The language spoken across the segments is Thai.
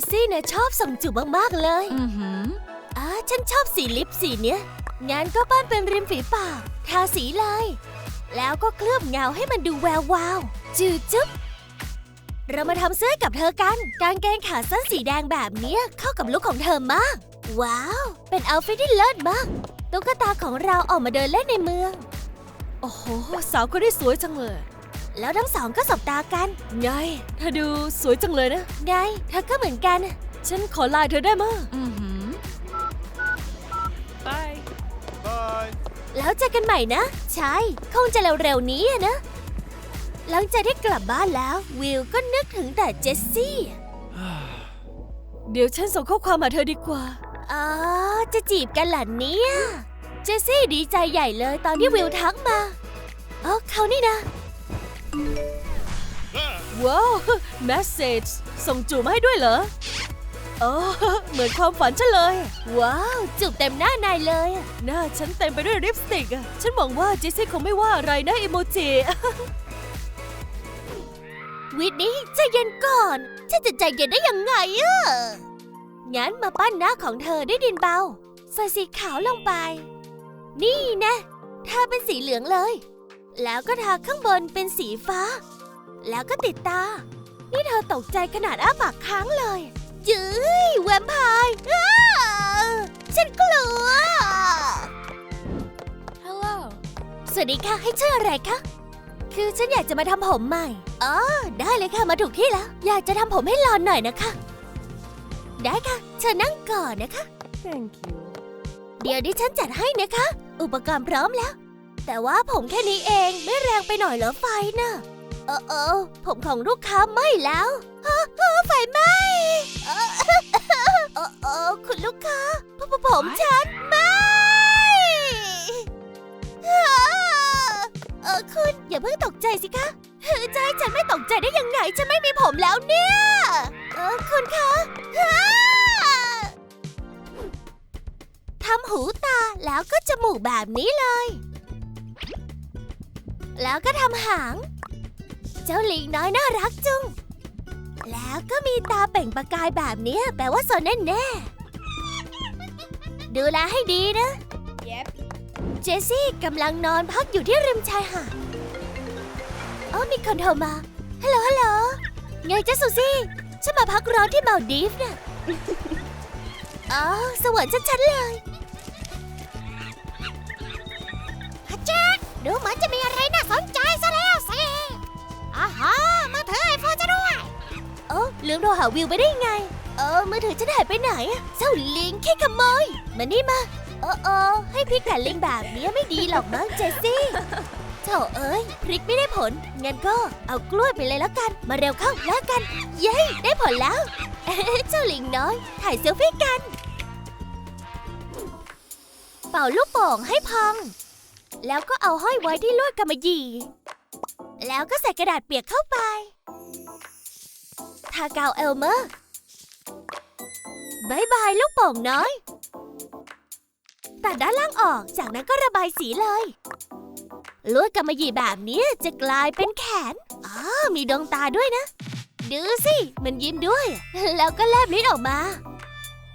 สซี่เนี่ยชอบส่งจูบมากๆเลยอือหืออ่าฉันชอบสีลิปสีเนี้ยงั้นก็ปั้นเป็นริมฝีปาก ทาสีเลยแล้วก็เคลือบเงาให้มันดูแวววาว จืดจุ๊บ เรามาทำเสื้อให้กับเธอกัน กางเกงขาสั้นสีแดงแบบเนี้ยเข้ากับลุคของเธอมาก ว้าว เป็นเอาท์ฟิตที่เลิศมาก ตุ๊กตาของเราออกมาเดินเล่นในเมือง โอ้โห สาวคนนี้สวยจังเลย แล้วทั้งสองก็สบตากัน ไงเธอดูสวยจังเลยนะ ไงเธอก็เหมือนกัน ฉันขอไลน์เธอได้มั้ยอือหือ Bye. แล้วเจอกันใหม่นะ ใช่ คงจะเร็วๆนี้อะนะ หลังจากที่กลับบ้านแล้ว วิลก็นึกถึงแต่เจสซี่ เดี๋ยวฉันส่งข้อความมาเธอดีกว่า อ๋อ จะจีบกันเหรอเนี่ย เจสซี่ดีใจใหญ่เลยตอนที่วิลทักมาอ๋อเขานี่นะ ว้าวแมสเซจส่งจูบมาให้ด้วยเหรอเออเหมือนความฝันฉันเลย ว้าว จูบเต็มหน้านายเลยอะหน้าฉันเต็มไปด้วยลิปสติกอะฉันหวังว่าเจสซี่คงไม่ว่าอะไรนะอิโมจิวิทนี่ใจเย็นก่อน ฉันจะใจเย็นได้ยังไงอะงั้นมาปั้นหน้าของเธอด้วยดินเบา ใส่สีขาวลงไป นี่นะทาเป็นสีเหลืองเลย แล้วก็ทาข้างบนเป็นสีฟ้า แล้วก็ติดตา นี่เธอตกใจขนาดอ้าปากค้างเลย จื้ยแวมไพร์อ้าฉันกลัว Hello สวัสดีค่ะ ให้ช่วยอะไรคะ คือฉันอยากจะมาทำผมใหม่ อ๋อ ได้เลยค่ะ มาถูกที่แล้ว อยากจะทำผมให้หลอนหน่อยนะคะ ได้ค่ะ เชิญนั่งก่อนนะคะ Thank you เดี๋ยวดิฉันจัดให้นะคะ อุปกรณ์พร้อมแล้ว แต่ว่าผมแค่นี้เองไม่แรงไปหน่อยเหรอไฟน่ะเออเออผมของลูกค้าไหม้แล้วฮะไฟไหม้เออเออเออคุณลูกค้าผมผมผมฉันไหม้เออคุณอย่าเพิ่งตกใจสิคะให้ฉันไม่ตกใจได้ยังไงฉันไม่มีผมแล้วเนี่ยเออคุณคะทำหูตาแล้วก็จมูกแบบนี้เลย แล้วก็ทำหาง เจ้าลิงน้อยน่ารักจุง แล้วก็มีตาเปล่งประกายแบบเนี้ยแปลว่าสนแน่ๆดูแลให้ดีนะ Yep เจสซี่กำลังนอนพักอยู่ที่ริมชายหาดเอ๋อมีคนโทรมา ฮัลโหลฮัลโหลไงจ๊ะสุซี่ ฉันมาพักร้อนที่มาลดีฟส์น่ะ อ๋อ สวรรค์ชัดๆเลย ดูเหมือนจะมีอะไรน่าสนใจซะแล้วสิอาฮะมือถือไอโฟนจะด้วยโอ้ลืมโทรหาวิวไปได้ไง เออมือถือฉันหายไปไหนอะเจ้าลิงแค่ขโมยมานี่มา เออเออให้พริกแต่ลิงแบบนี้ไม่ดีหรอกมั้งเจสซี่โถเอ้ยพริกไม่ได้ผล งั้นก็เอากล้วยไปเลยแล้วกัน มาเร็วเข้าแล้วกัน เย้ได้ผลแล้ว เจ้าลิงน้อย ถ่ายเซลฟี่กัน เป่าลูกโป่งให้พอง แล้วก็เอาห้อยไว้ที่ลวดกำมะหยี่ แล้วก็ใส่กระดาษเปียกเข้าไป ทากาวเอลเมอร์บายบายลูกโป่งน้อย ตัดด้านล่างออก จากนั้นก็ระบายสีเลย ลวดกำมะหยี่แบบนี้จะกลายเป็นแขน อ๋อ มีดวงตาด้วยนะ ดูสิ มันยิ้มด้วย แล้วก็แลบลิ้นออกมา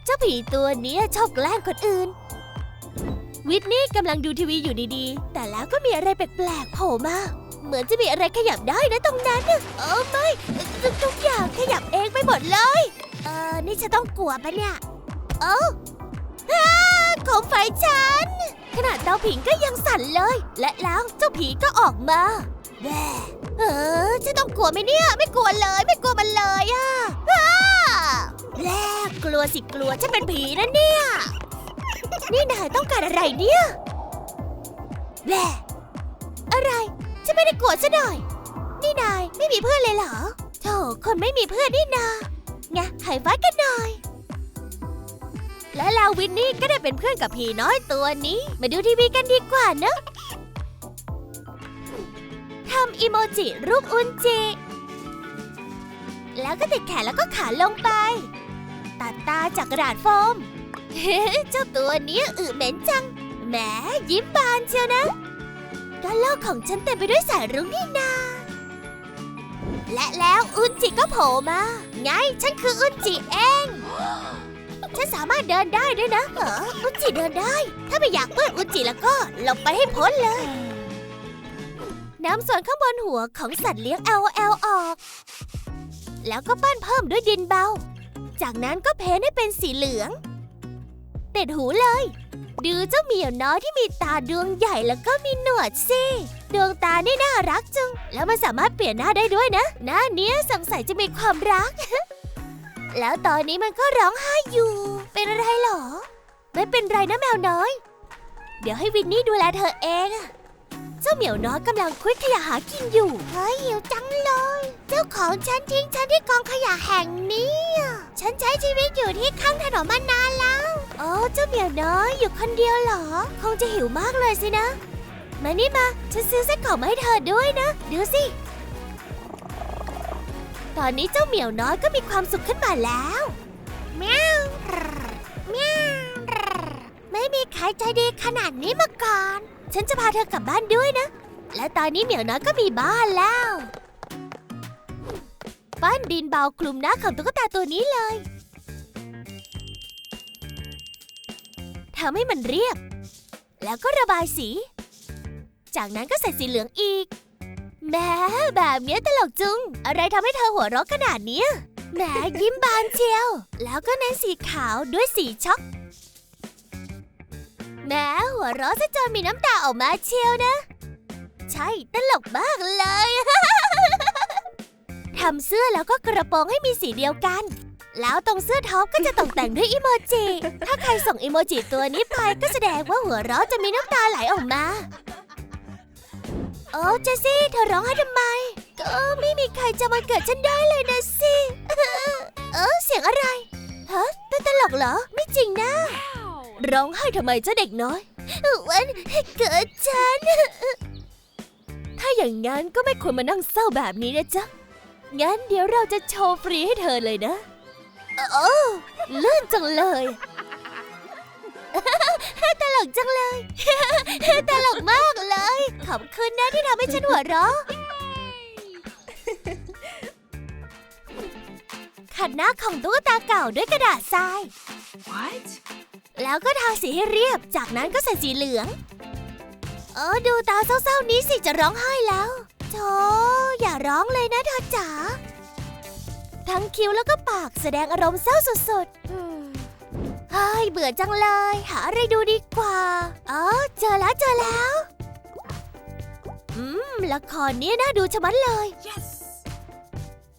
เจ้าผีตัวนี้ชอบแกล้งคนอื่น วิทนี่กำลังดูทีวีอยู่ดีๆ แต่แล้วก็มีอะไรแปลกๆโผล่มา เหมือนจะมีอะไรขยับได้นะตรงนั้นเออไม่ทุกอย่างขยับเองไปหมดเลย เออนี่ฉันต้องกลัวปะเนี่ยเอ้าอ้าของไฟฉัน ขนาดเตาผิงก็ยังสั่นเลย และแล้วเจ้าผีก็ออกมาแว่เออฉันต้องกลัวไหมเนี่ย ไม่กลัวเลยไม่กลัวมันเลยอะอ้าแลกกลัวสิกลัวฉันเป็นผีนะเนี่ย นี่นายต้องการอะไรเนี่ยแหละอะไร ฉันไม่ได้กลัวซะหน่อย นี่นายไม่มีเพื่อนเลยเหรอโธ่คนไม่มีเพื่อนนี่นาไงไฮไฟว์กันหน่อย และแล้ววินนี่ก็ได้เป็นเพื่อนกับผีน้อยตัวนี้ มาดูทีวีกันดีกว่าเนอะทำอีโมจิรูปอุนจิ แล้วก็ติดแขนแล้วก็ขาลงไป ตัดตาจากกระดาษโฟม เจ้าตัวนี้อึเหม็นจัง แหมยิ้มบานเชียวนะก็โลกของฉันเต็มไปด้วยสายรุ้งนี่นา และแล้วอุนจิก็โผล่มา ไง ฉันคืออุนจิเอง ฉันสามารถเดินได้ด้วยนะเหรออุนจิเดินได้ ถ้าไม่อยากเปื้อนอุนจิแล้วก็หลบไปให้พ้นเลย น้ำส่วนข้างบนหัวของสัตว์เลี้ยง L L ออก แล้วก็ปั้นเพิ่มด้วยดินเบา จากนั้นก็เพ้นให้เป็นสีเหลือง ติดหูเลย ดูเจ้าเหมียวน้อยที่มีตาดวงใหญ่แล้วก็มีหนวดสิดวงตานี่น่ารักจัง แล้วมันสามารถเปลี่ยนหน้าได้ด้วยนะ หน้าเนี้ยสงสัยจะมีความรัก แล้วตอนนี้มันก็ร้องไห้อยู่ เป็นอะไรหรอ ไม่เป็นไรนะแมวน้อย เดี๋ยวให้วินนี่ดูแลเธอเองอะเจ้าเหมียวน้อยกำลังคุยขยะหากินอยู่ เฮ้ยหิวจังเลย เจ้าของฉันทิ้งฉันที่กองขยะแห่งนี้ ฉันใช้ชีวิตอยู่ที่ข้างถนนมานานแล้ว โอ้เจ้าเหมียวน้อยอยู่คนเดียวเหรอ คงจะหิวมากเลยสินะ มานี่มา ฉันซื้อไส้กรอกมาให้เธอด้วยนะ ดูสิ ตอนนี้เจ้าเหมียวน้อยก็มีความสุขขึ้นมาแล้วแมวแมวไม่มีใครใจดีขนาดนี้มาก่อน ฉันจะพาเธอกลับบ้านด้วยนะ และตอนนี้เหมียวน้อยก็มีบ้านแล้ว ปั้นดินเบาคลุมหน้าของตุ๊กตาตัวนี้เลยำให้มันเรียบ แล้วก็ระบายสี จากนั้นก็ใส่สีเหลืองอีกแหม้แบบเนี้ยตลกจุง อะไรทำให้เธอหัวเราะขนาดเนี้ยแหมยิ้มบานเชียว แล้วก็เน้นสีขาวด้วยสีช็อกแหม้หัวเราะซะจนมีน้ำตาออกมาเชียวนะ ใช่ตลกมากเลย ทำเสื้อแล้วก็กระโปรงให้มีสีเดียวกัน แล้วตรงเสื้อท็อปก็จะตกแต่งด้วยอีโมจิ ถ้าใครส่งอีโมจิตัวนี้ไปก็แสดงว่าหัวเราะจะมีน้ำตาไหลออกมา โอ้เจสซี่เธอร้องไห้ทำไม ก็ไม่มีใครจะมาเกิดฉันได้เลยนะสิ เออเสียงอะไรฮะตัวตลกเหรอ ไม่จริงนะ ร้องไห้ทำไมเจ้าเด็กน้อย วันเกิดฉัน ถ้าอย่างนั้นก็ไม่ควรมานั่งเศร้าแบบนี้นะจ๊ะ งั้นเดี๋ยวเราจะโชว์ฟรีให้เธอเลยนะ โอ้ลื่นจังเลยตลกจังเลยตลกมากเลย ขอบคุณนะที่ทำให้ฉันหัวเราะขัดหน้าของตุ๊กตาเก่าด้วยกระดาษทราย What? แล้วก็ทาสีให้เรียบ จากนั้นก็ใส่สีเหลือง เออดูตาเศร้าๆนี้สิจะร้องไห้แล้วโธ่อย่าร้องเลยนะเธอจ๋า ทั้งคิ้วแล้วก็ปากแสดงอารมณ์เศร้าสุดๆเฮ้ยเบื่อจังเลย หาอะไรดูดีกว่า อ๋อ เจอแล้วเจอแล้ว อืม ละครนี้น่าดูชะมัดเลย Yes!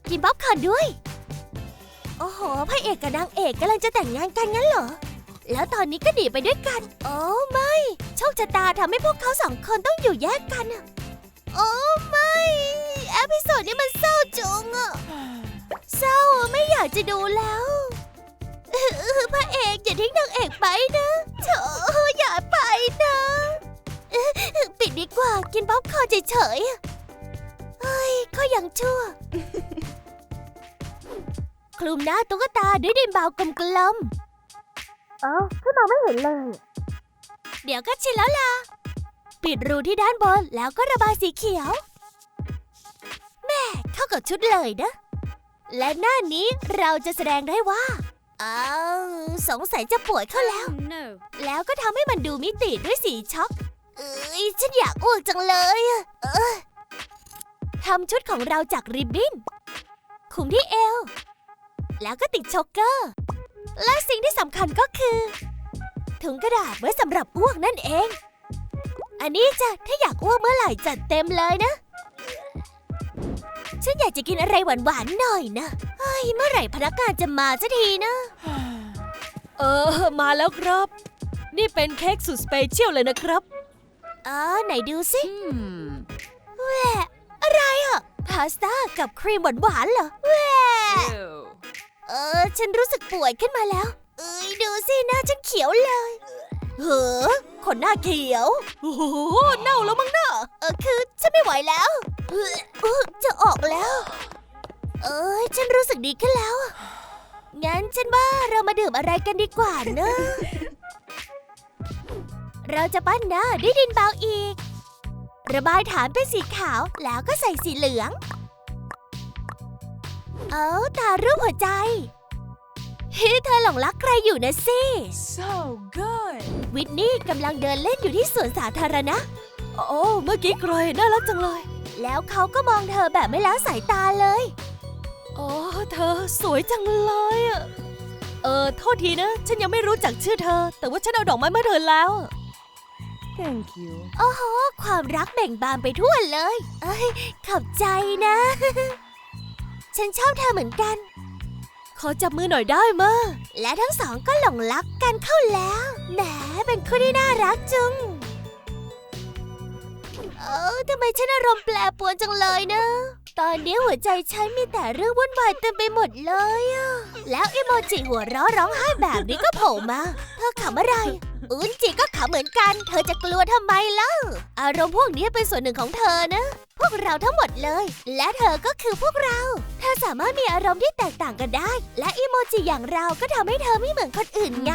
กินป๊อปคอร์นด้วย โอ้โห พระเอกกับนางเอกกำลังจะแต่งงานกันงั้นเหรอ แล้วตอนนี้ก็หนีไปด้วยกัน โอ้ไม่ โชคชะตาทำให้พวกเขาสองคนต้องอยู่แยกกันอะโอ้ไม่ เอพิโซดนี้มันเศร้าจุงอะ เศร้าอะไม่อยากจะดูแล้วเออพระเอกอย่าทิ้งนางเอกไปนะเธออย่าไปนะเออปิดดีกว่ากินป๊อปคอร์นเฉยๆอะเฮ้ยก็ยังชั่ว คลุมหน้าตุ๊กตาด้วยดินเบากลมๆเอ้าฉันมองไม่เห็นเลย เดี๋ยวก็ชินแล้วล่ะ ปิดรูที่ด้านบนแล้วก็ระบายสีเขียว แม่เข้ากับชุดเลยนะ และหน้านี้เราจะแสดงได้ว่าอ้าวสงสัยจะป่วยเข้าแล้ว Oh no. แล้วก็ทำให้มันดูมิติด้วยสีช็อกเอ้ยฉันอยากอ้วกจังเลยอะเออทำชุดของเราจากริบบิ้นคุมที่เอว แล้วก็ติดช็อกเกอร์ และสิ่งที่สำคัญก็คือ ถุงกระดาษไว้สำหรับอ้วกนั่นเอง อันนี้จ้ะถ้าอยากอ้วกเมื่อไหร่จัดเต็มเลยนะ ฉันอยากจะกินอะไรหวานๆหน่อยนะเฮ้ยเมื่อไหร่พนักงานจะมาสักทีนะ เออ มาแล้วครับ นี่เป็นเค้กสุดสเปเชียลเลยนะครับอ๋อไหนดูสิ Hmm. แหวะอะไรอะพาสต้ากับครีมหวานๆเหรอแหวะ Ew. เออ ฉันรู้สึกป่วยขึ้นมาแล้ว เอ้ยดูสิหน้าฉันเขียวเลยเฮ้อคนหน้าเขียว โอ้โห เน่าแล้วมั้งน่ะเออคือฉันไม่ไหวแล้วเอ้ยเออ จะออกแล้ว เอ้ยฉันรู้สึกดีขึ้นแล้ว งั้นฉันว่าเรามาดื่มอะไรกันดีกว่าเนอะ เราจะปั้นหน้าด้วยดินเบาอีก ระบายฐานเป็นสีขาวแล้วก็ใส่สีเหลือง เอ้าตารูปหัวใจเฮ้เธอหลงรักใครอยู่นะสิ so good วิทนี่กำลังเดินเล่นอยู่ที่สวนสาธารณะ โอ้ เมื่อกี้ใครน่ารักจังเลย แล้วเขาก็มองเธอแบบไม่ละสายตาเลยโอ้เธอสวยจังเลยอะเออ โทษทีนะ ฉันยังไม่รู้จักชื่อเธอ แต่ว่าฉันเอาดอกไม้มาเธอแล้ว Thank you โอ้โห ความรักเบ่งบานไปทั่วเลย เอ้ย ขอบใจนะ ฉันชอบเธอเหมือนกัน ขอจับมือหน่อยได้มะและทั้งสองก็หลงรักกันเข้าแล้ว แหม เป็นคู่ที่น่ารักจุง เออทำไมฉันอารมณ์แปรปรวนจังเลยนะ ตอนนี้หัวใจฉันมีแต่เรื่องวุ่นวายเต็มไปหมดเลยอะแล้วอีโมจิหัวเราะร้องไห้แบบนี้ก็โผล่มา เธอขำอะไร อุนจิก็ขำเหมือนกัน เธอจะกลัวทำไมเล่า อารมณ์พวกนี้เป็นส่วนหนึ่งของเธอนะ พวกเราทั้งหมดเลย และเธอก็คือพวกเรา เธอสามารถมีอารมณ์ที่แตกต่างกันได้ และอีโมจิอย่างเราก็ทำให้เธอไม่เหมือนคนอื่นไง